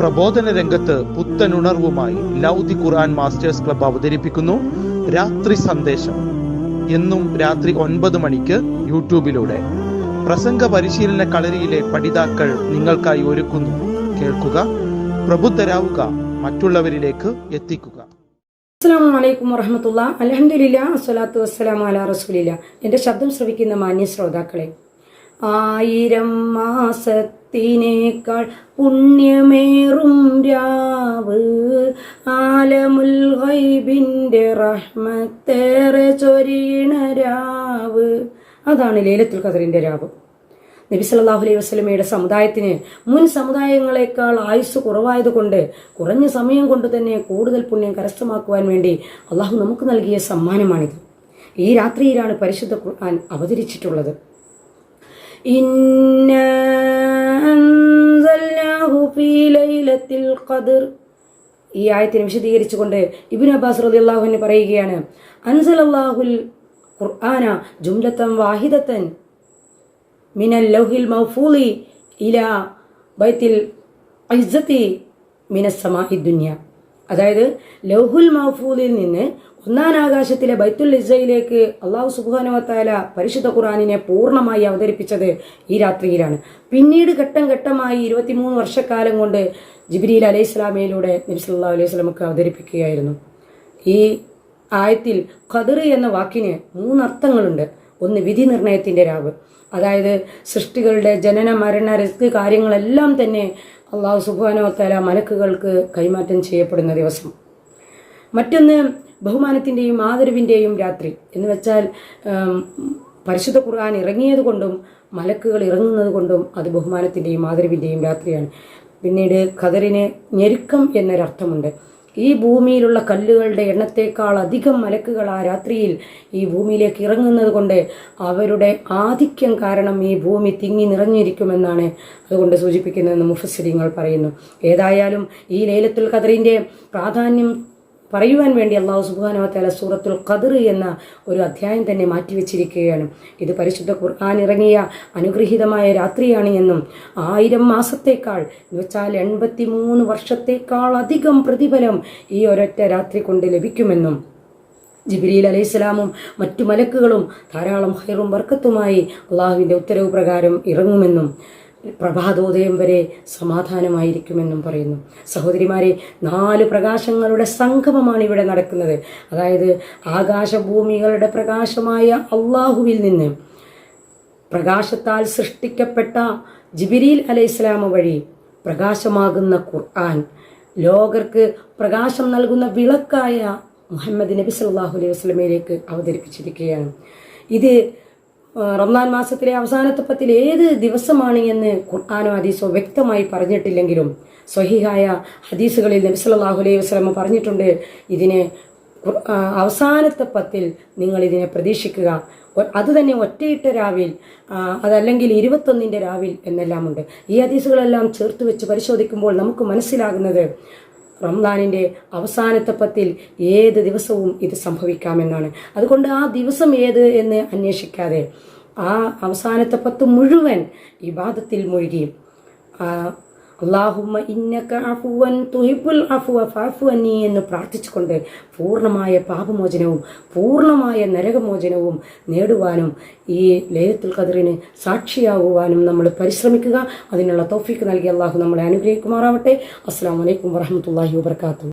പ്രബോധന രംഗത്ത് പുത്തനുണർവുമായി ലൗദി ഖുർആൻ masters club അവതരിപ്പിക്കുന്നു. രാത്രി സന്ദേശം. എന്നും രാത്രി ഒൻപത് മണിക്ക് യൂട്യൂബിലൂടെ. പ്രസംഗ പരിശീലന കളരിയിലെ പഠിതാക്കൾ നിങ്ങൾക്കായി ഒരുക്കുന്നു. കേൾക്കുക പ്രബുദ്ധരാവുക മറ്റുള്ളവരിലേക്ക് എത്തിക്കുക. അസ്സാം വലൈക്കും വറഹമത്തുള്ള. അലഹമില്ല അസ്വലാത്തു വസ്സലാം അല റസൂലില്ല. എന്റെ ശബ്ദം ശ്രവിക്കുന്ന മാന്യ ശ്രോതാക്കളെ ആയിരം മാസത്തിനേക്കാൾ പുണ്യമേറും രാവ്. ആലമുൽ ഹൈബിന്റെ റഹ്മത്തേറെ ചൊരിയണ രാവ്. അതാണ് ലേലത്തുൽ ഖദറിന്റെ രാവ്. നബി സല്ലല്ലാഹു അലൈഹി വസല്ലമയുടെ സമുദായത്തിന് മുൻ സമുദായങ്ങളെക്കാൾ ആയുസ് കുറവായതുകൊണ്ട് കുറഞ്ഞ സമയം കൊണ്ട് തന്നെ കൂടുതൽ പുണ്യം കരസ്ഥമാക്കുവാൻ വേണ്ടി അള്ളാഹു നമുക്ക് നൽകിയ സമ്മാനമാണിത്. ഈ രാത്രിയിലാണ് പരിശുദ്ധ ഖുർആൻ അവതരിച്ചിട്ടുള്ളത്. ഇന്ന أنزلناه ഫീ ലൈലത്തിൽ القدر ഈ ആയത്തിനെ വിശദീകരിച്ചുകൊണ്ട് ഇബിൻ അബ്ബാസ് റളിയല്ലാഹു പറയുകയാണ് അൻസലല്ലാഹുൽ ഖുർആന ജുംലത്തൻ വാഹിദത്തൻ മിനൽ ലൗഹിൽ മൗഫൂലി ഇല ബൈത്തിൽ ഐസത്തി മിനസ്സമാ ദുന്യ. അതായത് ലൗഹുൽ മഹഫൂദിൽ നിന്ന് ഒന്നാം ആകാശത്തിലെ ബൈത്തുൽ ഇസയിലേക്ക് അള്ളാഹു സുബാനുവത്തായ പരിശുദ്ധ ഖുറാനിനെ പൂർണമായി അവതരിപ്പിച്ചത് ഈ രാത്രിയിലാണ്. പിന്നീട് ഘട്ടം ഘട്ടമായി ഇരുപത്തിമൂന്ന് വർഷക്കാലം കൊണ്ട് ജിബ്രീൽ അലൈഹി സ്വലാമയിലൂടെ നബി സല്ലാ അലൈഹി സ്വലമക്ക് അവതരിപ്പിക്കുകയായിരുന്നു. ഈ ആയത്തിൽ ഖദർ എന്ന വാക്കിന് മൂന്നർത്ഥങ്ങളുണ്ട് ഒന്ന് വിധി നിർണയത്തിന്റെ രാവ്. അതായത് സൃഷ്ടികളുടെ ജനന മരണ റിസ്ക് കാര്യങ്ങളെല്ലാം തന്നെ അള്ളാഹു സുബാനോത്തല മലക്കുകൾക്ക് കൈമാറ്റം ചെയ്യപ്പെടുന്ന ദിവസം. മറ്റൊന്ന് ബഹുമാനത്തിന്റെയും ആദരവിന്റെയും രാത്രി. എന്ന് വെച്ചാൽ പരിശുദ്ധ ഖുർആൻ ഇറങ്ങിയത് കൊണ്ടും മലക്കുകൾ ഇറങ്ങുന്നത് കൊണ്ടും അത് ബഹുമാനത്തിന്റെയും ആദരവിന്റെയും രാത്രിയാണ്. പിന്നീട് ഖദറിന് ഞെരുക്കം എന്നൊരർത്ഥമുണ്ട്. ഈ ഭൂമിയിലുള്ള കല്ലുകളുടെ എണ്ണത്തേക്കാൾ അധികം മലക്കുകൾ ആ രാത്രിയിൽ ഈ ഭൂമിയിലേക്ക് ഇറങ്ങുന്നത് കൊണ്ട് അവരുടെ ആധിക്യം കാരണം ഈ ഭൂമി തിങ്ങി നിറഞ്ഞിരിക്കുമെന്നാണ് അതുകൊണ്ട് സൂചിപ്പിക്കുന്നതെന്ന് മുഫസ്സിരിങ്ങൾ പറയുന്നു. ഏതായാലും ഈ ലേലത്തുൽ ഖദറിന്റെ പ്രാധാന്യം പറയുവാൻ വേണ്ടി അള്ളാഹു സുബാനോത്തല സൂറത്തുൽ ഖദർ എന്ന ഒരു അധ്യായം തന്നെ മാറ്റിവെച്ചിരിക്കുകയാണ്. ഇത് പരിശുദ്ധ ഖുർആൻ ഇറങ്ങിയ അനുഗ്രഹീതമായ രാത്രിയാണ് എന്നും ആയിരം മാസത്തേക്കാൾ എന്ന് വെച്ചാൽ എൺപത്തി മൂന്ന് വർഷത്തേക്കാൾ അധികം പ്രതിഫലം ഈ ഒരൊറ്റ രാത്രി കൊണ്ട് ലഭിക്കുമെന്നും ജിബ്രീൽ അലൈഹിസ്സലാമും മറ്റു മലക്കുകളും ധാരാളം ഹൈറും വർക്കത്തുമായി അള്ളാഹുവിന്റെ ഉത്തരവ് പ്രകാരം ഇറങ്ങുമെന്നും പ്രഭാതോദയം വരെ സമാധാനമായിരിക്കുമെന്നും പറയുന്നു. സഹോദരിമാരെ നാല് പ്രകാശങ്ങളുടെ സംഗമമാണ് ഇവിടെ നടക്കുന്നത്. അതായത് ആകാശഭൂമികളുടെ പ്രകാശമായ അള്ളാഹുവിൽ നിന്ന് പ്രകാശത്താൽ സൃഷ്ടിക്കപ്പെട്ട ജിബിരിൽ അലൈഹിസ്ലാമ വഴി പ്രകാശമാകുന്ന ഖുർആൻ ലോകർക്ക് പ്രകാശം നൽകുന്ന വിളക്കായ മുഹമ്മദ് നബി സല്ലാഹു അലൈഹി വസ്ലമയിലേക്ക് അവതരിപ്പിച്ചിരിക്കുകയാണ്. ഇത് റംസാൻ മാസത്തിലെ അവസാനത്തെ പത്തിൽ ഏത് ദിവസമാണ് എന്ന് ഖുർആാനോ ഹദീസോ വ്യക്തമായി പറഞ്ഞിട്ടില്ലെങ്കിലും സ്വഹിഹായ ഹദീസുകളിൽ നബി സല്ലാഹു അലൈഹി വസ്ലമ പറഞ്ഞിട്ടുണ്ട് ഇതിനെ അവസാനത്തെ പത്തിൽ നിങ്ങൾ ഇതിനെ പ്രതീക്ഷിക്കുക. അത് തന്നെ ഒറ്റയിട്ട രാവിൽ അതല്ലെങ്കിൽ ഇരുപത്തൊന്നിന്റെ രാവിൽ എന്നെല്ലാമുണ്ട്. ഈ ഹദീസുകളെല്ലാം ചേർത്ത് വെച്ച് പരിശോധിക്കുമ്പോൾ നമുക്ക് മനസ്സിലാകുന്നത് റംസാനിന്റെ അവസാനത്തെ പത്തിൽ ഏത് ദിവസവും ഇത് സംഭവിക്കാമെന്നാണ്. അതുകൊണ്ട് ആ ദിവസം ഏത് എന്ന് അന്വേഷിക്കാതെ ആ അവസാനത്തെ പത്ത് മുഴുവൻ ഇബാദത്തിൽ മുഴുകി. അള്ളാഹുമ്മ ഇന്നക അഫുവൻ തുഹിബുൽ അഫുവ ഫാഫു അന്നി എന്ന് പ്രാർത്ഥിച്ചുകൊണ്ട് പൂർണമായ പാപമോചനവും പൂർണമായ നരകമോചനവും നേടുവാനും ഈ ലേഹത്തുൽ ഖദറിന് സാക്ഷിയാകുവാനും നമ്മൾ പരിശ്രമിക്കുക. അതിനുള്ള തോഫിക്ക് നൽകി അള്ളാഹു നമ്മളെ അനുഗ്രഹിക്കുമാറാവട്ടെ. അസ്സാം വലൈക്കും വറഹമത്തല്ലാഹി വാത്തു